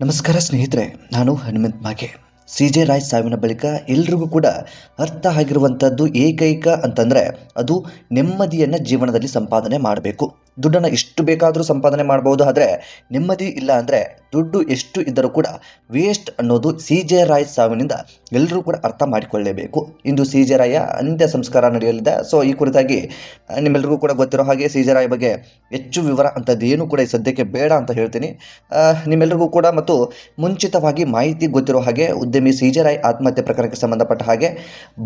ನಮಸ್ಕಾರ ಸ್ನೇಹಿತರೆ, ನಾನು ಹನುಮಂತ್ ಮಾಗೆ. ಸಿ ಜೆ ರಾಯ್ ಸಾವಿನ ಬಳಿಕ ಎಲ್ರಿಗೂ ಕೂಡ ಅರ್ಥ ಆಗಿರುವಂಥದ್ದು ಏಕೈಕ ಅಂತಂದರೆ ಅದು ನೆಮ್ಮದಿಯನ್ನು ಜೀವನದಲ್ಲಿ ಸಂಪಾದನೆ ಮಾಡಬೇಕು. ದುಡ್ಡನ್ನು ಎಷ್ಟು ಬೇಕಾದರೂ ಸಂಪಾದನೆ ಮಾಡ್ಬೋದು, ಆದರೆ ನೆಮ್ಮದಿ ಇಲ್ಲ ಅಂದರೆ ದುಡ್ಡು ಎಷ್ಟು ಇದ್ದರೂ ಕೂಡ ವೇಸ್ಟ್ ಅನ್ನೋದು ಸಿ ಜೆ ರಾಯ್ ಸಾವಿನಿಂದ ಎಲ್ಲರೂ ಕೂಡ ಅರ್ಥ ಮಾಡಿಕೊಳ್ಳಲೇಬೇಕು ಇಂದು ಸಿ ಜೆ ರಾಯ ಅಂತ್ಯ ಸಂಸ್ಕಾರ ನಡೆಯಲಿದೆ. ಸೊ ಈ ಕುರಿತಾಗಿ ನಿಮ್ಮೆಲ್ಲರಿಗೂ ಕೂಡ ಗೊತ್ತಿರೋ ಹಾಗೆ ಸಿ ಜೆ ರಾಯ್ ಬಗ್ಗೆ ಹೆಚ್ಚು ವಿವರ ಅಂಥದ್ದು ಏನು ಕೂಡ ಈ ಸದ್ಯಕ್ಕೆ ಬೇಡ ಅಂತ ಹೇಳ್ತೀನಿ. ನಿಮ್ಮೆಲ್ಲರಿಗೂ ಕೂಡ ಮತ್ತು ಮುಂಚಿತವಾಗಿ ಮಾಹಿತಿ ಗೊತ್ತಿರೋ ಹಾಗೆ ಉದ್ಯಮಿ ಸಿ ಜೆ ರಾಯ್ ಆತ್ಮಹತ್ಯೆ ಪ್ರಕರಣಕ್ಕೆ ಸಂಬಂಧಪಟ್ಟ ಹಾಗೆ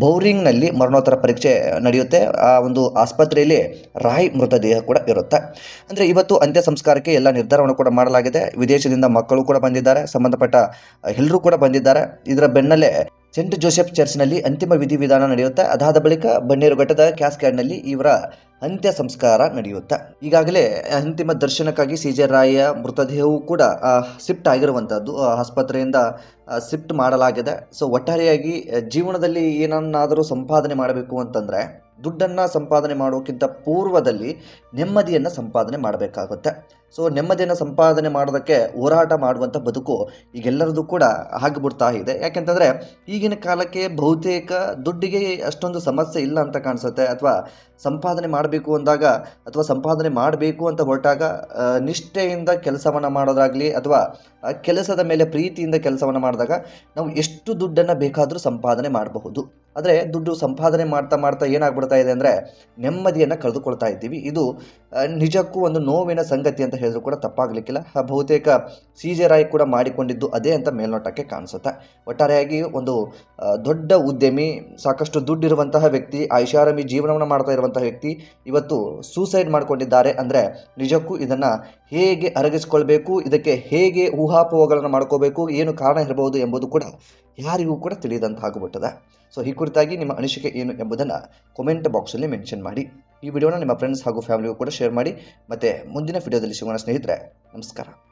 ಬೌರಿಂಗ್ನಲ್ಲಿ ಮರಣೋತ್ತರ ಪರೀಕ್ಷೆ ನಡೆಯುತ್ತೆ. ಆ ಒಂದು ಆಸ್ಪತ್ರೆಯಲ್ಲಿ ರಾಯ್ ಮೃತದೇಹ ಕೂಡ ಇರುತ್ತೆ. ಅಂದರೆ ಇವತ್ತು ಅಂತ್ಯ ಸಂಸ್ಕಾರಕ್ಕೆ ಎಲ್ಲ ನಿರ್ಧಾರವನ್ನು ಕೂಡ ಮಾಡಲಾಗಿದೆ. ವಿದೇಶದಿಂದ ಮಕ್ಕಳು ಕೂಡ ಬಂದಿದ್ದಾರೆ, ಸಂಬಂಧಪಟ್ಟ ಎಲ್ಲರೂ ಕೂಡ ಬಂದಿದ್ದಾರೆ. ಇದರ ಬೆನ್ನಲ್ಲೇ ಸೆಂಟ್ ಜೋಸೆಫ್ ಚರ್ಚ್ನಲ್ಲಿ ಅಂತಿಮ ವಿಧಿವಿಧಾನ ನಡೆಯುತ್ತೆ. ಅದಾದ ಬಳಿಕ ಬನ್ನೇರುಘಟ್ಟದ ಕ್ಯಾಸ್ಕ್ಯಾಡ್ನಲ್ಲಿ ಇವರ ಅಂತ್ಯ ಸಂಸ್ಕಾರ ನಡೆಯುತ್ತೆ. ಈಗಾಗಲೇ ಅಂತಿಮ ದರ್ಶನಕ್ಕಾಗಿ ಸಿ ಜೆ ರಾಯ ಮೃತದೇಹವು ಕೂಡ ಶಿಫ್ಟ್ ಆಗಿರುವಂಥದ್ದು ಆಸ್ಪತ್ರೆಯಿಂದ ಶಿಫ್ಟ್ ಮಾಡಲಾಗಿದೆ. ಸೊ, ಒಟ್ಟಾರೆಯಾಗಿ ಜೀವನದಲ್ಲಿ ಏನನ್ನಾದರೂ ಸಂಪಾದನೆ ಮಾಡಬೇಕು ಅಂತಂದರೆ ದುಡ್ಡನ್ನು ಸಂಪಾದನೆ ಮಾಡೋಕ್ಕಿಂತ ಪೂರ್ವದಲ್ಲಿ ನೆಮ್ಮದಿಯನ್ನು ಸಂಪಾದನೆ ಮಾಡಬೇಕಾಗುತ್ತೆ. ಸೊ ನೆಮ್ಮದಿಯನ್ನು ಸಂಪಾದನೆ ಮಾಡೋದಕ್ಕೆ ಹೋರಾಟ ಮಾಡುವಂಥ ಬದುಕು ಈಗೆಲ್ಲರದು ಕೂಡ ಆಗಿಬಿಡ್ತಾ ಇದೆ. ಯಾಕೆಂತಂದರೆ ಈಗಿನ ಕಾಲಕ್ಕೆ ಬಹುತೇಕ ದುಡ್ಡಿಗೆ ಅಷ್ಟೊಂದು ಸಮಸ್ಯೆ ಇಲ್ಲ ಅಂತ ಕಾಣಿಸುತ್ತೆ. ಅಥವಾ ಸಂಪಾದನೆ ಮಾಡಬೇಕು ಅಂದಾಗ ಅಥವಾ ಸಂಪಾದನೆ ಮಾಡಬೇಕು ಅಂತ ಹೊರಟಾಗ ನಿಷ್ಠೆಯಿಂದ ಕೆಲಸವನ್ನು ಮಾಡೋದಾಗಲಿ ಅಥವಾ ಕೆಲಸದ ಮೇಲೆ ಪ್ರೀತಿಯಿಂದ ಕೆಲಸವನ್ನು ಮಾಡಿದಾಗ ನಾವು ಎಷ್ಟು ದುಡ್ಡನ್ನು ಬೇಕಾದರೂ ಸಂಪಾದನೆ ಮಾಡಬಹುದು. ಆದರೆ ದುಡ್ಡು ಸಂಪಾದನೆ ಮಾಡ್ತಾ ಮಾಡ್ತಾ ಏನಾಗ್ಬಿಡ್ತಾ ಇದೆ ಅಂದರೆ ನೆಮ್ಮದಿಯನ್ನು ಕಳೆದುಕೊಳ್ತಾ ಇದ್ದೀವಿ. ಇದು ನಿಜಕ್ಕೂ ಒಂದು ನೋವಿನ ಸಂಗತಿ ಅಂತ ಹೇಳಿದ್ರು ಕೂಡ ತಪ್ಪಾಗಲಿಕ್ಕಿಲ್ಲ. ಬಹುತೇಕ ಸಿ ಜೆ ರಾಯ್ ಕೂಡ ಮಾಡಿಕೊಂಡಿದ್ದು ಅದೇ ಅಂತ ಮೇಲ್ನೋಟಕ್ಕೆ ಕಾಣಿಸುತ್ತೆ. ಒಟ್ಟಾರೆಯಾಗಿ ಒಂದು ದೊಡ್ಡ ಉದ್ಯಮಿ, ಸಾಕಷ್ಟು ದುಡ್ಡಿರುವಂತಹ ವ್ಯಕ್ತಿ, ಐಷಾರಾಮಿ ಜೀವನವನ್ನು ಮಾಡ್ತಾ ಇರುವಂತಹ ವ್ಯಕ್ತಿ ಇವತ್ತು ಸೂಸೈಡ್ ಮಾಡಿಕೊಂಡಿದ್ದಾರೆ ಅಂದರೆ ನಿಜಕ್ಕೂ ಇದನ್ನು ಹೇಗೆ ಅರಗಿಸ್ಕೊಳ್ಬೇಕು, ಇದಕ್ಕೆ ಹೇಗೆ ಊಹಾಪೋಹಗಳನ್ನು ಮಾಡ್ಕೋಬೇಕು, ಏನು ಕಾರಣ ಇರಬಹುದು ಎಂಬುದು ಕೂಡ ಯಾರಿಗೂ ಕೂಡ ತಿಳಿದಂತಾಗ್ಬಿಟ್ಟದೆ. ಸೊ ಈ ಕುರಿತಾಗಿ ನಿಮ್ಮ ಅನಿಸಿಕೆ ಏನು ಎಂಬುದನ್ನು ಕಮೆಂಟ್ ಬಾಕ್ಸಲ್ಲಿ ಮೆನ್ಷನ್ ಮಾಡಿ. ಈ ವಿಡಿಯೋನ ನಿಮ್ಮ ಫ್ರೆಂಡ್ಸ್ ಹಾಗೂ ಫ್ಯಾಮಿಲಿಗೂ ಕೂಡ ಶೇರ್ ಮಾಡಿ. ಮತ್ತು ಮುಂದಿನ ವಿಡಿಯೋದಲ್ಲಿ ಸಿಗೋಣ ಸ್ನೇಹಿತರೆ, ನಮಸ್ಕಾರ.